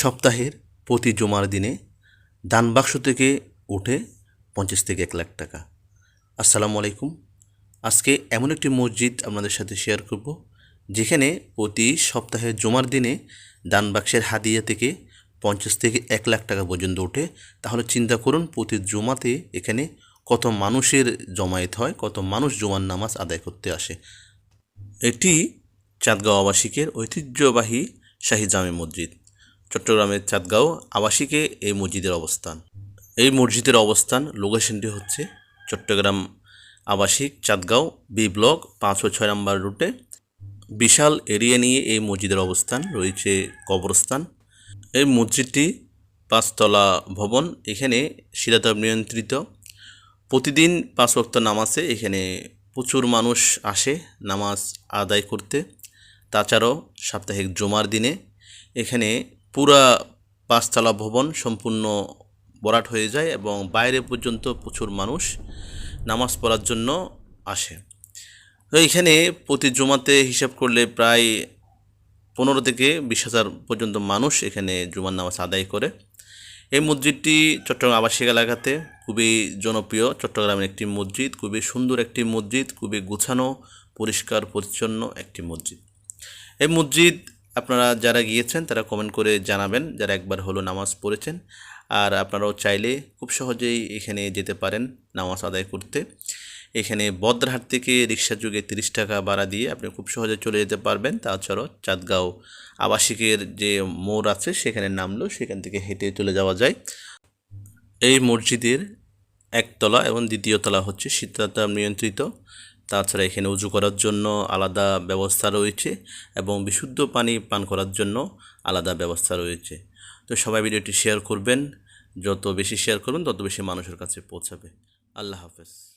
সপ্তাহের প্রতি জমার দিনে দান বাক্স থেকে ওঠে পঞ্চাশ থেকে এক লাখ টাকা। আসসালামু আলাইকুম। আজকে এমন একটি মসজিদ আপনাদের সাথে শেয়ার করব, যেখানে প্রতি সপ্তাহের জমার দিনে দান বাক্সের হাদিয়া থেকে পঞ্চাশ থেকে এক লাখ টাকা পর্যন্ত ওঠে তাহলে চিন্তা করুন, প্রতি জমাতে এখানে কত মানুষের জমায়েত হয়, কত মানুষ জমার নামাজ আদায় করতে আসে। এটি চাঁদগাঁও আবাসিকের ঐতিহ্যবাহী শাহী জামে মসজিদ। চট্টগ্রামের চাঁদগাঁও আবাসিকে এই মসজিদের অবস্থান। এই মসজিদের অবস্থান লোকেশনটি হচ্ছে চট্টগ্রাম আবাসিক চাঁদগাঁও বি ব্লক পাঁচ ও ছয় নম্বর রুটে। বিশাল এরিয়া নিয়ে এই মসজিদের অবস্থান, রয়েছে কবরস্থান। এই মসজিদটি পাঁচতলা ভবন, এখানে শিরাতাব নিয়ন্ত্রিত। প্রতিদিন পাঁচ ওয়াক্ত নামাজে এখানে প্রচুর মানুষ আসে নামাজ আদায় করতে। তাছাড়াও সাপ্তাহিক জুমার দিনে এখানে পুরা পাঁচতলা ভবন সম্পূর্ণ বরাট হয়ে যায় এবং বাইরে পর্যন্ত প্রচুর মানুষ নামাজ পড়ার জন্য আসে। তো এখানে প্রতি জুমাতে হিসাব করলে প্রায় পনেরো থেকে বিশ হাজার পর্যন্ত মানুষ এখানে জুমার নামাজ আদায় করে। এই মসজিদটি চট্টগ্রাম আবাসিক এলাকাতে খুবই জনপ্রিয়। চট্টগ্রামের একটি মসজিদ, খুবই সুন্দর একটি মসজিদ, খুবই গুছানো, পরিষ্কার, পরিচ্ছন্ন একটি মসজিদ। এই মসজিদ আপনারা যারা গিয়েছেন, তারা কমেন্ট করে জানাবেন, যারা একবার হলো নামাজ পড়েছেন। আর আপনারাও চাইলে খুব সহজেই এখানে যেতে পারেন নামাজ আদায় করতে। এখানে বদ্রহাট থেকে রিক্সা যুগে তিরিশ টাকা ভাড়া দিয়ে আপনি খুব সহজে চলে যেতে পারবেন। তাছাড়াও চাঁদগাঁও আবাসিকের যে মোড় আছে, সেখানে নামলো সেখান থেকে হেঁটে চলে যাওয়া যায়। এই মসজিদের একতলা এবং দ্বিতীয় তলা হচ্ছে শীতাতাপ নিয়ন্ত্রিত। তাছাড়া এখানে উজু করার জন্য আলাদা ব্যবস্থা রয়েছে এবং বিশুদ্ধ পানি পান করার জন্য আলাদা ব্যবস্থা রয়েছে। তো সবাই ভিডিওটি শেয়ার করবেন, যত বেশি শেয়ার করবেন, তত বেশি মানুষের কাছে পৌঁছাবে। আল্লাহ হাফেজ।